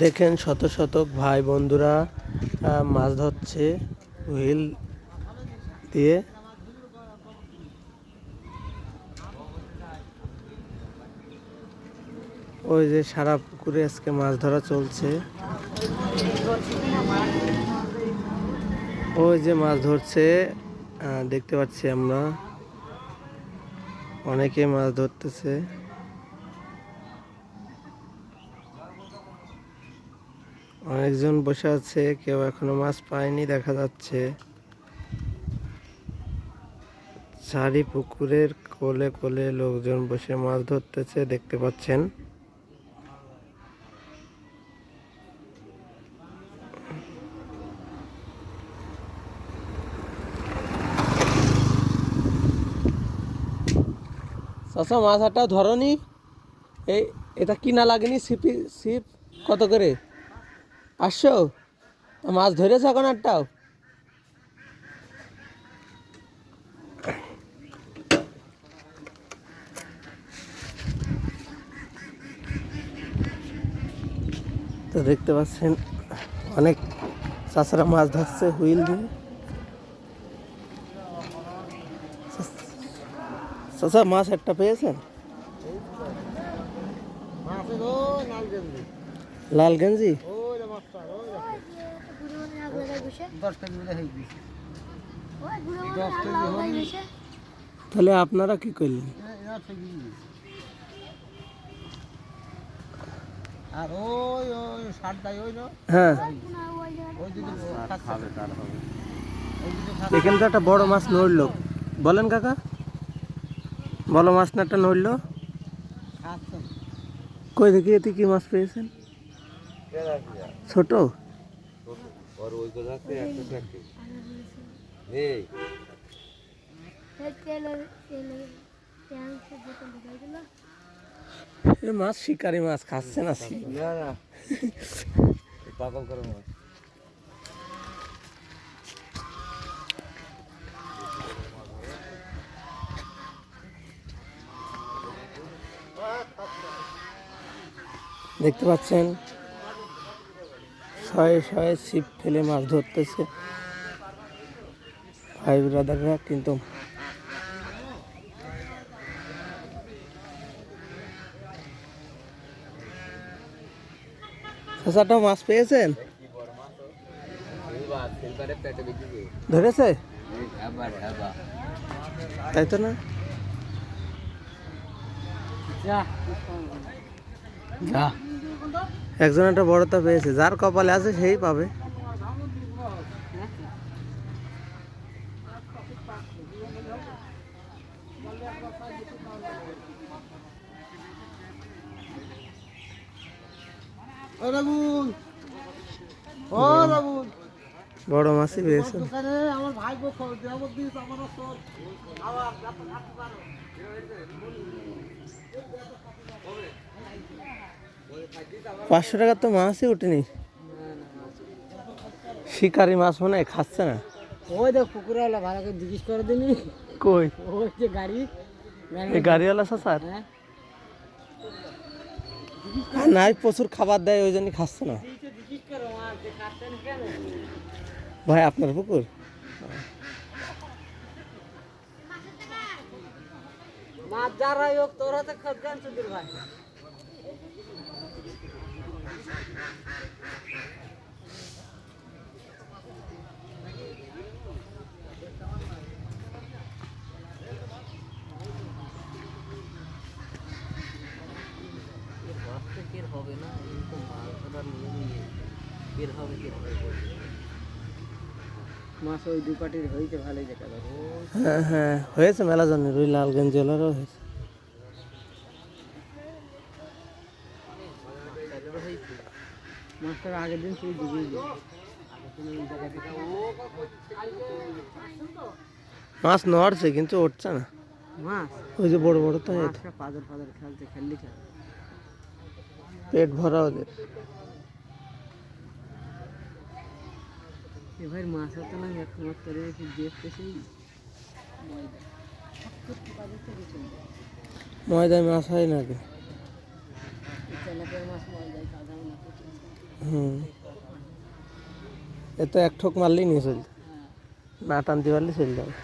দেখেন শত শতক ভাই বন্ধুরা মাছ ধরছে, হুইল দিয়ে। ওই যে সারা পুকুরে আজকে মাছ ধরা চলছে। ওই যে মাছ ধরছে দেখতে পাচ্ছি আমরা। অনেকে মাছ ধরতেছে। অনেকজন বসে আছে, কেউ এখনও মাছ পায়নি, দেখা যাচ্ছে। চারি পুকুরের কোলে কোলে লোকজন বসে মাছ ধরতেছে, দেখতে পাচ্ছেন। চাষা মাছ একটা ধরনি? এই, এটা কিনা লাগেনি, সিপি, সিপ? কত করে? আসছো? মাছ ধরেছ এখন একটাও? তো দেখতে পাচ্ছেন অনেক চাষারা মাছ ধরছে হুইল দিয়ে। চাষা মাছ একটা পেয়েছেন লাল গেঞ্জি। তাহলে আপনারা কি করলেন? আর ওই ওই সারটাই ওই হ্যাঁ। ওই যদি খাবে তার হবে। ওই যদি এখানে তো একটা বড় মাছ নড়লো। বলেন কাকা। বড় মাছ না একটা নড়লো? কই দেখি এতে কি মাছ পেয়েছেন? ছোট? ওর ওই কথা একটা থাকে এই মাছ শিকারি মাছ খাচ্ছে না না না পাগল করে মাছ দেখতে পাচ্ছেন শয়ে শয়ে ছিপ ফেলে মাছ ধরতেছে। ভাই ব্রাদাররা কিন্তু চাচাটাও মাছ পেয়েছেন? ধরেছে? তাই তো না? যা যা। একজন একটা বড়টা পেয়েছে যার কপালে আছে সেই পাবে। বড় মাছই পেয়েছে। আমার ভাই আমার পাঁচশো টাকার তো মাছই ওঠেনি শিকারি মাছ মনে হয় খাচ্ছে না। ওই দেখ পুকুরওয়ালা ভালো করে জিজ্ঞেস করে দিনি। কই? ওই যে গাড়ি। গাড়িওয়ালা স্যার নাই প্রচুর খাবার দেয় ওই জন্য খাচ্ছে না। ভাই আপনার পুকুর? মাছ যারাই হোক তোরা তো খোঁজ চুদির ভাই। হবে না এরকম মাছ ধরার নিয়মই নেই বের হবে বের হবে মাছ ওই দু পাটির হইতে ভালোই দেখা যাবে হ্যাঁ হ্যাঁ হয়েছে মেলা জন্য রুই লাল গেঞ্জেলারও হয়েছে মাছটার আগের দিন তুই দিবি মাছ নড়ছে কিন্তু উঠছে না মাছ ওই যে বড় বড় তো এই তো। মাছটা পাদর পাদর খেলতে খেললি খেল পেট ভরা ওদের এ ভাই মাছ হতো না এক মাছ করে রেখে দেখতে সেই ময়দায় মাছ হয় না কি তেলাপিয়া মাছ মরে যায় সাধারণ মাছ হুম। এ তো এক ঠোক মারলেই নিয়ে চলছে না টানতে পারলে চলে যাবে।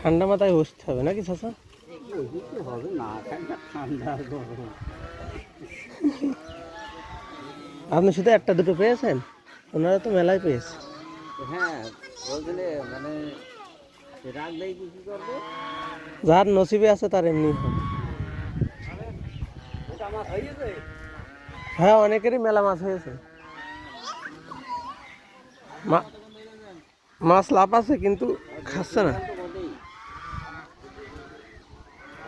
ঠান্ডা মাথায় বসতে হবে নাকি চাষা হবে না ঠান্ডা আপনি শুধু একটা দুটো পেয়েছেন? ওনারা তো মেলায় পেয়েছে। হ্যাঁ যার নসিবে আছে, তার এমনি হয়ে, অনেকেরই মেলা মাছ হয়েছে। মাছ লাভ আছে, কিন্তু খাচ্ছে না।